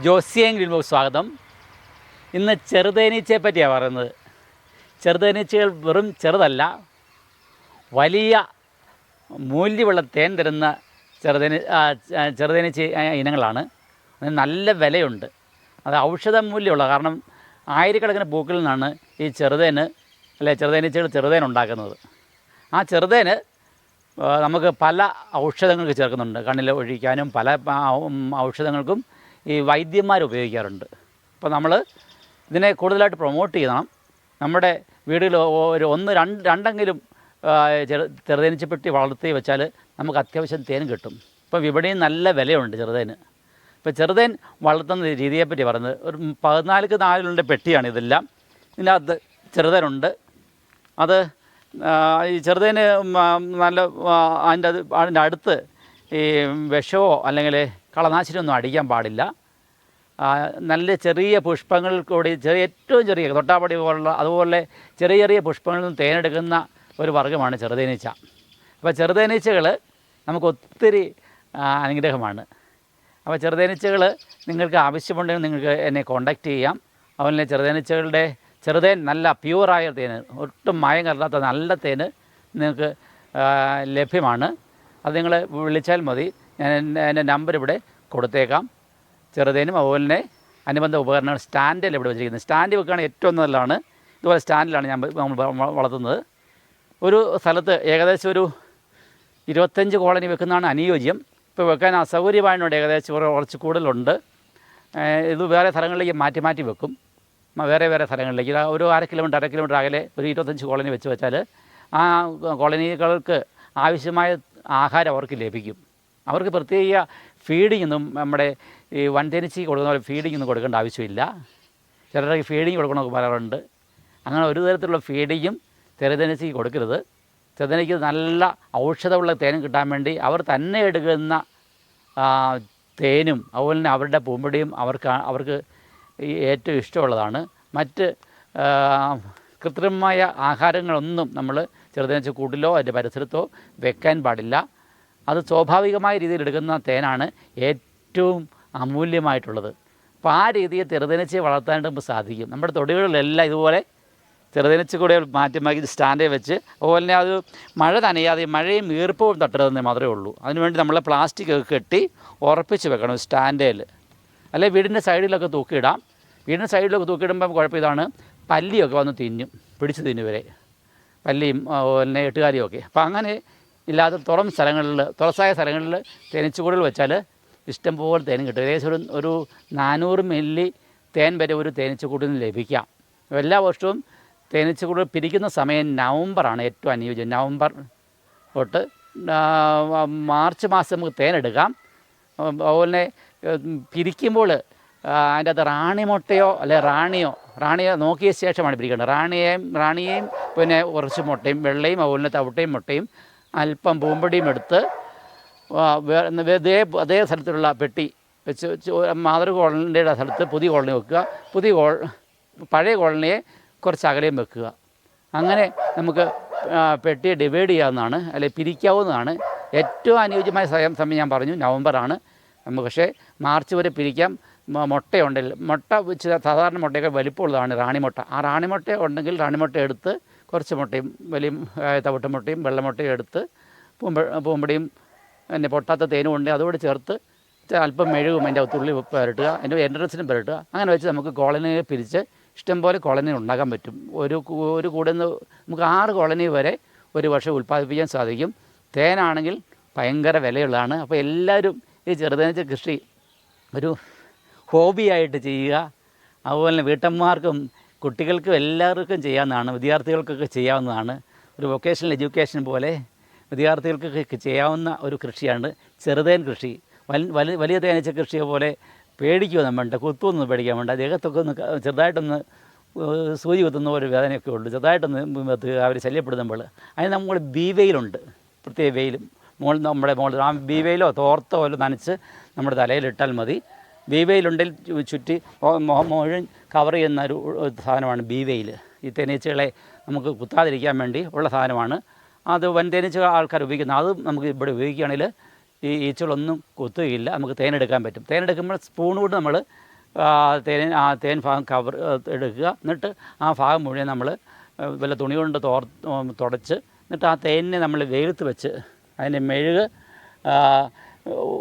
ജോസിയൻ green box സ്വാഗതം. ഇന്ന് ചെറുതേനീച്ചയെ പറ്റിയാണ് പറയുന്നത്. ചെറുതേനീച്ചകൾ വെറും ചെറുതല്ല വലിയ മൂല്യമുള്ള തേൻ തരുന്ന ചെറുതേനി ചെറുതേനീച്ച ഇനങ്ങളാണ്. അതിന് നല്ല വിലയുണ്ട്. അത് ഔഷധ മൂല്യമുള്ള കാരണം ആയിരക്കണക്കിന് പൂക്കളിൽ നിന്നാണ് ഈ ചെറുതേന് അല്ലെ ചെറുതേനീച്ചകൾ ചെറുതേൻ ഉണ്ടാക്കുന്നത്. ആ ചെറുതേന് നമുക്ക് പല ഔഷധങ്ങൾക്ക് ചേർക്കുന്നുണ്ട്. കണ്ണിൽ ഒഴിക്കാനും പല ഔഷധങ്ങൾക്കും ഈ വൈദ്യന്മാർ ഉപയോഗിക്കാറുണ്ട്. അപ്പോൾ നമ്മൾ ഇതിനെ കൂടുതലായിട്ട് പ്രൊമോട്ട് ചെയ്യണം. നമ്മുടെ വീടുകളിൽ ഒരു ഒന്ന് രണ്ട് രണ്ടെങ്കിലും ചെറു ചെറുതേനീച്ചപ്പെട്ടി വളർത്തി വെച്ചാൽ നമുക്ക് അത്യാവശ്യം തേൻ കിട്ടും. ഇപ്പോൾ വിപണിയിൽ നല്ല വിലയുണ്ട് ചെറുതേന്. ഇപ്പോൾ ചെറുതേൻ വളർത്തുന്ന രീതിയെപ്പറ്റി പറയുന്നത് ഒരു പതിനാലിക്ക് നാലിലുള്ള പെട്ടിയാണ് ഇതെല്ലാം. ഇതിനകത്ത് ചെറുതേനുണ്ട്. അത് ഈ ചെറുതേന് നല്ല അതിന്റെ അത് അതിന്റെ അടുത്ത് ഈ വിഷമോ അല്ലെങ്കിൽ കളനാശിനിയൊന്നും അടിക്കാൻ പാടില്ല. നല്ല ചെറിയ പുഷ്പങ്ങൾ കൂടി ചെറിയ ഏറ്റവും ചെറിയ തൊട്ടാപ്പടി പോലുള്ള അതുപോലെ ചെറിയ ചെറിയ പുഷ്പങ്ങളിൽ നിന്ന് തേനെടുക്കുന്ന ഒരു വർഗമാണ് ചെറുതേനീച്ച. അപ്പോൾ ചെറുതേനീച്ചകൾ നമുക്ക് ഒത്തിരി അനുഗ്രഹമാണ്. അപ്പോൾ ചെറുതേനീച്ചകൾ നിങ്ങൾക്ക് ആവശ്യമുണ്ടെങ്കിൽ നിങ്ങൾക്ക് എന്നെ കോൺടാക്റ്റ് ചെയ്യാം. അതുപോലെ ചെറുതേനീച്ചകളുടെ ചെറുതേൻ നല്ല പ്യൂറായ തേന് ഒട്ടും മായം കലർത്താത്ത നല്ല തേന് നിങ്ങൾക്ക് ലഭ്യമാണ്. അത് നിങ്ങൾ വിളിച്ചാൽ മതി. ഞാൻ എന്റെ- നമ്പർ ഇവിടെ കൊടുത്തേക്കാം. ചെറുതേനും അതുപോലെ തന്നെ അനുബന്ധ ഉപകരണങ്ങൾ സ്റ്റാൻഡിൽ ഇവിടെ വെച്ചിരിക്കുന്നത്. സ്റ്റാൻഡ് വെക്കുകയാണ് ഏറ്റവും നല്ലതാണ്. ഇതുപോലെ സ്റ്റാൻഡിലാണ് ഞാൻ വളർത്തുന്നത്. ഒരു സ്ഥലത്ത് ഏകദേശം ഒരു ഇരുപത്തഞ്ച് കോളനി വെക്കുന്നതാണ് അനുയോജ്യം. ഇപ്പോൾ വെക്കാൻ അസൗകര്യമായതുകൊണ്ട് ഏകദേശം കുറെ- കുറച്ച് കൂടുതലുണ്ട്. ഇത് വേറെ സ്ഥലങ്ങളിലേക്ക് മാറ്റി മാറ്റി വെക്കും. വേറെ വേറെ സ്ഥലങ്ങളിലേക്ക്. ഒരു അര കിലോമീറ്റർ അര കിലോമീറ്റർ അകലെ ഒരു ഇരുപത്തഞ്ച് കോളനി വെച്ച് വെച്ചാൽ ആ കോളനികൾക്ക് ആവശ്യമായ ആഹാരം അവർക്ക് ലഭിക്കും. അവർക്ക് പ്രത്യേക ഫീഡിംഗ് ഒന്നും നമ്മുടെ ഈ വൻതേനീച്ചി കൊടുക്കുന്ന പോലെ ഫീഡിംഗ് ഒന്നും കൊടുക്കേണ്ട ആവശ്യമില്ല. ചിലർക്ക് ഫീഡിങ് കൊടുക്കണമെന്ന് പറയാറുണ്ട്. അങ്ങനെ ഒരു തരത്തിലുള്ള ഫീഡിങ്ങും ചെറുതേനീച്ചയ്ക്ക് കൊടുക്കരുത്. ചെറുതേനീക്ക് നല്ല ഔഷധമുള്ള തേനും കിട്ടാൻ വേണ്ടി അവർ തന്നെ എടുക്കുന്ന തേനും അതുപോലെ തന്നെ അവരുടെ പൂമ്പടിയും അവർക്ക് അവർക്ക് ഏറ്റവും ഇഷ്ടമുള്ളതാണ്. മറ്റ് കൃത്രിമമായ ആഹാരങ്ങളൊന്നും നമ്മൾ ചെറുതേനീച്ച കൂട്ടിലോ അതിന്റെ പരിസരത്തോ വെക്കാൻ പാടില്ല. അത് സ്വാഭാവികമായ രീതിയിൽ എടുക്കുന്ന തേനാണ് ഏറ്റവും അമൂല്യമായിട്ടുള്ളത്. അപ്പോൾ ആ രീതിയെ ചെറുതേനീച്ചയെ വളർത്താനായിട്ട് നമുക്ക് സാധിക്കും. നമ്മുടെ തൊടികളിലെല്ലാം ഇതുപോലെ ചെറുതേനീച്ച കൂടെ മാറ്റി സ്റ്റാൻഡേ വെച്ച് അതുപോലെ തന്നെ അത് മഴ നനയാതെ മഴയും ഈർപ്പവും തട്ടരുതെന്നേ മാത്രമേ ഉള്ളൂ. അതിനുവേണ്ടി നമ്മൾ പ്ലാസ്റ്റിക് ഒക്കെ കെട്ടി ഉറപ്പിച്ച് വെക്കണം സ്റ്റാൻഡേൽ. അല്ലെ വീടിന്റെ സൈഡിലൊക്കെ തൂക്കിയിടാം. വീടിന്റെ സൈഡിലൊക്കെ തൂക്കിയിടുമ്പോൾ കുഴപ്പം ഇതാണ് പല്ലിയൊക്കെ വന്ന് തിന്നും പിടിച്ച് തിന്നുവരെ. പല്ലിയും തന്നെ എട്ടുകാലിയും ഒക്കെ അപ്പോൾ അങ്ങനെ ഇല്ലാത്ത തുറം സ്ഥലങ്ങളിൽ തുറസായ സ്ഥലങ്ങളിൽ തേനീച്ചക്കൂടുകൾ വെച്ചാൽ ഇഷ്ടം പോലെ തേൻ കിട്ടും. ഏകദേശം ഒരു ഒരു നാനൂറ് മില്ലി തേൻ വരെ ഒരു തേനീച്ചക്കൂട്ടിൽ നിന്ന് ലഭിക്കാം. എല്ലാ വർഷവും തേനീച്ചക്കൂടുകൾ പിരിക്കുന്ന സമയം നവംബറാണ് ഏറ്റവും അനുയോജ്യം. നവംബർ തൊട്ട് മാർച്ച് മാസം നമുക്ക് തേനെടുക്കാം അതുപോലെ പിരിക്കുമ്പോൾ അതിന്റെ റാണി മുട്ടയോ അല്ലെ റാണിയോ റാണിയോ നോക്കിയ ശേഷമാണ് പിരിക്കേണ്ടത്. റാണിയെയും റാണിയെയും പിന്നെ കുറച്ച് മുട്ടയും വെള്ളയും അതുപോലെ തവിട്ടയും മുട്ടയും അല്പം പൂമ്പടിയും എടുത്ത് അതേ അതേ സ്ഥലത്തുള്ള പെട്ടി വെച്ച് വെച്ച് മാതൃ കോളനിയുടെ സ്ഥലത്ത് പുതിയ കോളനി വെക്കുക. പുതിയ കോൾ പഴയ കോളനിയെ കുറച്ച് അകലെയും വെക്കുക. അങ്ങനെ നമുക്ക് പെട്ടിയെ ഡിവൈഡ് ചെയ്യാവുന്നതാണ് അല്ലെങ്കിൽ പിരിക്കാവുന്നതാണ്. ഏറ്റവും അനുയോജ്യമായ സമയം സമയം ഞാൻ പറഞ്ഞു നവംബറാണ് നമുക്ക് പക്ഷേ മാർച്ച് വരെ പിരിക്കാം. മുട്ടയുണ്ടെങ്കിൽ മുട്ട സാധാരണ മുട്ടയൊക്കെ വലിപ്പമുള്ളതാണ് റാണിമുട്ട. ആ റാണിമുട്ട ഉണ്ടെങ്കിൽ റാണിമുട്ട എടുത്ത് കുറച്ച് മുട്ടയും വലിയ തവിട്ട് മുട്ടയും വെള്ളമുട്ടയും എടുത്ത് പൂമ്പ പൂമ്പടിയും പിന്നെ പൊട്ടാത്ത തേനും ഉണ്ട് അതോട് ചേർത്ത് അല്പം മെഴുകും അതിന്റെ തുള്ളി ഉപ്പ് പുരട്ടുക അതിന്റെ എൻട്രൻസിനും പുരട്ടുക. അങ്ങനെ വെച്ച് നമുക്ക് കോളനിയെ പിരിച്ച് ഇഷ്ടംപോലെ കോളനി ഉണ്ടാക്കാൻ പറ്റും. ഒരു ഒരു കൂടെ നിന്ന് നമുക്ക് ആറ് കോളനി വരെ ഒരു വർഷം ഉൽപ്പാദിപ്പിക്കാൻ സാധിക്കും. തേനാണെങ്കിൽ ഭയങ്കര വിലയുള്ളതാണ്. അപ്പോൾ എല്ലാവരും ഈ ചെറുതേനീച്ച കൃഷി ഒരു ഹോബിയായിട്ട് ചെയ്യുക. അതുപോലെ വീട്ടമ്മമാർക്കും കുട്ടികൾക്കും എല്ലാവർക്കും ചെയ്യാവുന്നതാണ് വിദ്യാർത്ഥികൾക്കൊക്കെ ചെയ്യാവുന്നതാണ്. ഒരു വൊക്കേഷണൽ എഡ്യൂക്കേഷൻ പോലെ വിദ്യാർത്ഥികൾക്കൊക്കെ ചെയ്യാവുന്ന ഒരു കൃഷിയാണ് ചെറുതേൻ കൃഷി. വലിയ വലിയ തേനീച്ച കൃഷിയെ പോലെ പേടിക്കുമൊന്നും വേണ്ട കുത്തുമൊന്നും പേടിക്കാൻ വേണ്ട. ദേഹത്തൊക്കെ ഒന്ന് ചെറുതായിട്ടൊന്ന് സൂചി കുത്തുന്ന ഒരു വേദനയൊക്കെ ഉണ്ട് ചെറുതായിട്ടൊന്ന് അവർ ശല്യപ്പെടുത്തുമ്പോൾ അതിന് നമ്മൾ ബി വെയിലുണ്ട് പ്രത്യേക വെയിലും മോൾ നമ്മുടെ മോൾ ആ ബി വെയിലോ തോർത്തോ വല്ലോ നനച്ച് നമ്മുടെ തലയിലിട്ടാൽ മതി. ബി വെയിലുണ്ടെങ്കിൽ ചുറ്റി മുഴുവൻ കവർ ചെയ്യുന്ന ഒരു സാധനമാണ് ബീവയിൽ. വെയിൽ ഈ തേനീച്ചകളെ നമുക്ക് കുത്താതിരിക്കാൻ വേണ്ടി ഉള്ള സാധനമാണ്. അത് വൻ തേനീച്ച ആൾക്കാർ ഉപയോഗിക്കുന്നത് അത് നമുക്ക് ഇവിടെ ഉപയോഗിക്കുകയാണെങ്കിൽ ഈ ഈച്ചകളൊന്നും കുത്തുകയില്ല. നമുക്ക് തേനെടുക്കാൻ പറ്റും. തേനെടുക്കുമ്പോൾ സ്പൂൺ കൊണ്ട് നമ്മൾ തേൻ ആ തേൻ ഭാഗം കവർ എടുക്കുക. എന്നിട്ട് ആ ഭാഗം മുഴുവൻ നമ്മൾ വല്ല തുണി കൊണ്ട് തോർ തുടച്ച് എന്നിട്ട് ആ തേനിനെ നമ്മൾ വെയിലത്ത് വെച്ച് അതിന്റെ മെഴുക്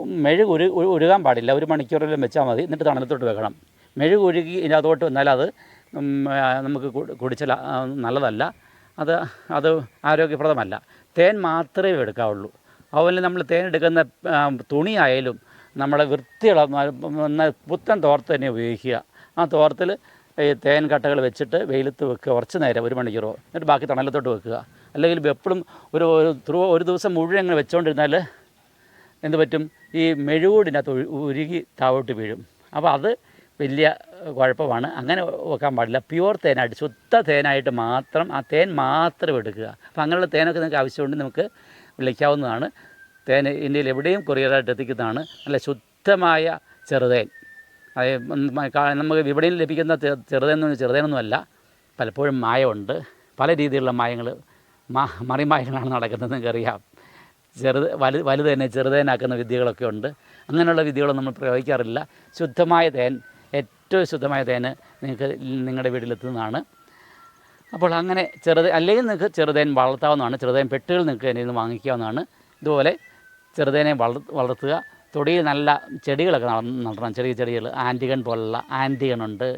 മെഴുക് ഒരു ഉരു- ഉരുകാൻ പാടില്ല. ഒരു മണിക്കൂറെല്ലാം വെച്ചാൽ മതി. എന്നിട്ട് തണലത്തോട്ട് വെക്കണം. മെഴുക് ഉരുകി ഇതിനകത്തോട്ട് വന്നാൽ അത് നമുക്ക് കുടിച്ചാൽ നല്ലതല്ല. അത് അത് ആരോഗ്യപ്രദമല്ല. തേൻ മാത്രമേ എടുക്കാവുള്ളൂ. അതുപോലെ നമ്മൾ തേൻ എടുക്കുന്ന തുണിയായാലും നമ്മളെ വൃത്തിയുള്ള പുത്തൻ തോർത്ത് തന്നെ ഉപയോഗിക്കുക. ആ തോർത്തിൽ ഈ തേൻ കട്ടകൾ വെച്ചിട്ട് വെയിലത്ത് വെക്കുക. കുറച്ച് നേരം ഒരു മണിക്കൂറോ. എന്നിട്ട് ബാക്കി തണലത്തോട്ട് വെക്കുക. അല്ലെങ്കിൽ എപ്പോഴും ഒരു ഒരു ദിവസം മുഴുവൻ അങ്ങനെ വെച്ചുകൊണ്ടിരുന്നാൽ എന്ത് പറ്റും? ഈ മെഴുകൂടിനകത്ത് ഉരുകി താഴോട്ട് വീഴും. അപ്പോൾ അത് വലിയ കുഴപ്പമാണ്. അങ്ങനെ വെക്കാൻ പാടില്ല. പ്യുവർ തേനായിട്ട് ശുദ്ധ തേനായിട്ട് മാത്രം ആ തേൻ മാത്രം എടുക്കുക. അപ്പോൾ അങ്ങനെയുള്ള തേനൊക്കെ നിങ്ങൾക്ക് ആവശ്യമുണ്ടെങ്കിൽ നമുക്ക് വിളിക്കാവുന്നതാണ്. തേൻ ഇന്ത്യയിൽ എവിടെയും കൊറിയറായിട്ട് എത്തിക്കുന്നതാണ്. നല്ല ശുദ്ധമായ ചെറുതേൻ. അതായത് നമുക്ക് വിപണിയിൽ ലഭിക്കുന്ന ചെറുതേൻ ചെറുതേനൊന്നും ചെറുതേനൊന്നുമല്ല പലപ്പോഴും മായമുണ്ട്. പല രീതിയിലുള്ള മായങ്ങൾ മാ മറിമായങ്ങളാണ് നടക്കുന്നത് നിങ്ങൾക്കറിയാം. ചെറുത് വലു വലുത് തന്നെ ചെറുതേനാക്കുന്ന വിദ്യകളൊക്കെ ഉണ്ട് അങ്ങനെയുള്ള വിദ്യകളൊന്നും നമ്മൾ പ്രയോഗിക്കാറില്ല ശുദ്ധമായ തേൻ ഏറ്റവും ശുദ്ധമായ തേൻ നിങ്ങൾക്ക് നിങ്ങളുടെ വീട്ടിലെത്തുന്നതാണ് അപ്പോൾ അങ്ങനെ ചെറുത് അല്ലെങ്കിൽ നിങ്ങൾക്ക് ചെറുതേൻ വളർത്താവുന്നതാണ് ചെറുതേൻ പെട്ടുകൾ നിങ്ങൾക്ക് അതിൽ നിന്ന് വാങ്ങിക്കാവുന്നതാണ് ഇതുപോലെ ചെറുതേനെ വളർ വളർത്തുക തൊടിയിൽ നല്ല ചെടികളൊക്കെ നട- നടണം ചെറിയ ചെടികൾ ആന്റിഗൺ പോലുള്ള ആന്റിഗൺ ഉണ്ട്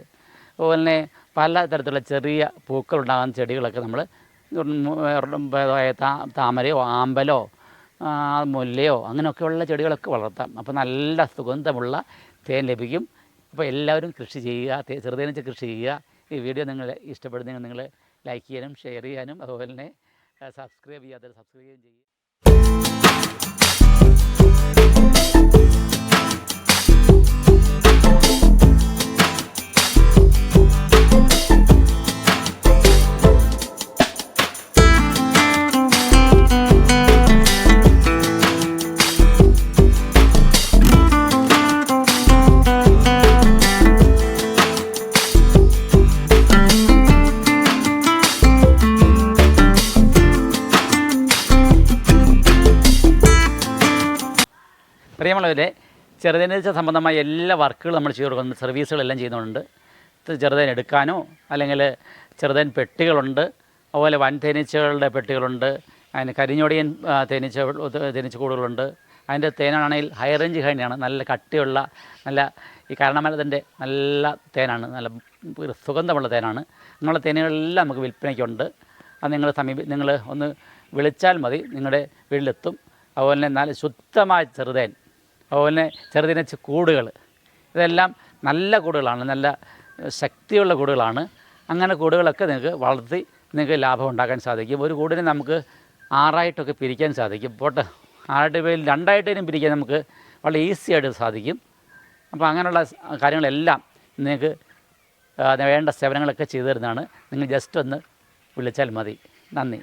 അതുപോലെ തന്നെ പല തരത്തിലുള്ള ചെറിയ പൂക്കളുണ്ടാകുന്ന ചെടികളൊക്കെ നമ്മൾ താമരയോ ആമ്പലോ മുല്ലയോ അങ്ങനെയൊക്കെയുള്ള ചെടികളൊക്കെ വളർത്താം. അപ്പോൾ നല്ല സുഗന്ധമുള്ള തേൻ ലഭിക്കും. അപ്പോൾ എല്ലാവരും കൃഷി ചെയ്യുക ചെറുതേനീച്ച കൃഷി ചെയ്യുക. ഈ വീഡിയോ നിങ്ങൾ ഇഷ്ടപ്പെടുന്നെങ്കിൽ നിങ്ങൾ ലൈക്ക് ചെയ്യാനും ഷെയർ ചെയ്യാനും അതുപോലെ തന്നെ സബ്സ്ക്രൈബ് ചെയ്യാതെ സബ്സ്ക്രൈബ് ചെയ്യുകയും ചെയ്യുക പ്രിയമുള്ളവരെ ചെറുതേനീച്ച സംബന്ധമായ എല്ലാ വർക്കുകളും നമ്മൾ ചെയ്തു കൊടുക്കുന്നുണ്ട്. സർവീസുകളെല്ലാം ചെയ്യുന്നുണ്ട്. ചെറുതേൻ എടുക്കാനോ അല്ലെങ്കിൽ ചെറുതേൻ പെട്ടികളുണ്ട്. അതുപോലെ വൻ തേനീച്ചകളുടെ പെട്ടികളുണ്ട്. അതിന് കരിഞ്ഞൊടിയൻ തേനീച്ച തേനീച്ച കൂടുകളുണ്ട്. അതിന്റെ തേനാണെങ്കിൽ ഹൈ റേഞ്ച് ഹൈനാണ് നല്ല കട്ടിയുള്ള നല്ല ഈ കാരണമരത്തിന്റെ നല്ല തേനാണ്. നല്ല സുഗന്ധമുള്ള തേനാണ്. നിങ്ങളുടെ തേനുകളെല്ലാം നമുക്ക് വിൽപ്പനയ്ക്കുണ്ട്. അത് നിങ്ങൾ സമീപ നിങ്ങൾ ഒന്ന് വിളിച്ചാൽ മതി. നിങ്ങളുടെ വീട്ടിലെത്തും. അതുപോലെ തന്നെ നല്ല ശുദ്ധമായ ചെറുതേൻ അതുപോലെ ചെറുതിനെ കൂടുകൾ. ഇതെല്ലാം നല്ല കൂടുകളാണ് നല്ല ശക്തിയുള്ള കൂടുകളാണ്. അങ്ങനെ കൂടുകളൊക്കെ നിങ്ങൾക്ക് വളർത്തി നിങ്ങൾക്ക് ലാഭം ഉണ്ടാക്കാൻ സാധിക്കും. ഒരു കൂടിനെ നമുക്ക് ആറായിട്ടൊക്കെ പിരിക്കാൻ സാധിക്കും. പോട്ടെ ആറായിട്ട് പേരിൽ രണ്ടായിട്ടേനും പിരിക്കാൻ നമുക്ക് വളരെ ഈസി ആയിട്ട് സാധിക്കും. അപ്പോൾ അങ്ങനെയുള്ള കാര്യങ്ങളെല്ലാം നിങ്ങൾക്ക് വേണ്ട സേവനങ്ങളൊക്കെ ചെയ്തു തരുന്നതാണ്. നിങ്ങൾ ജസ്റ്റ് ഒന്ന് വിളിച്ചാൽ മതി. നന്ദി.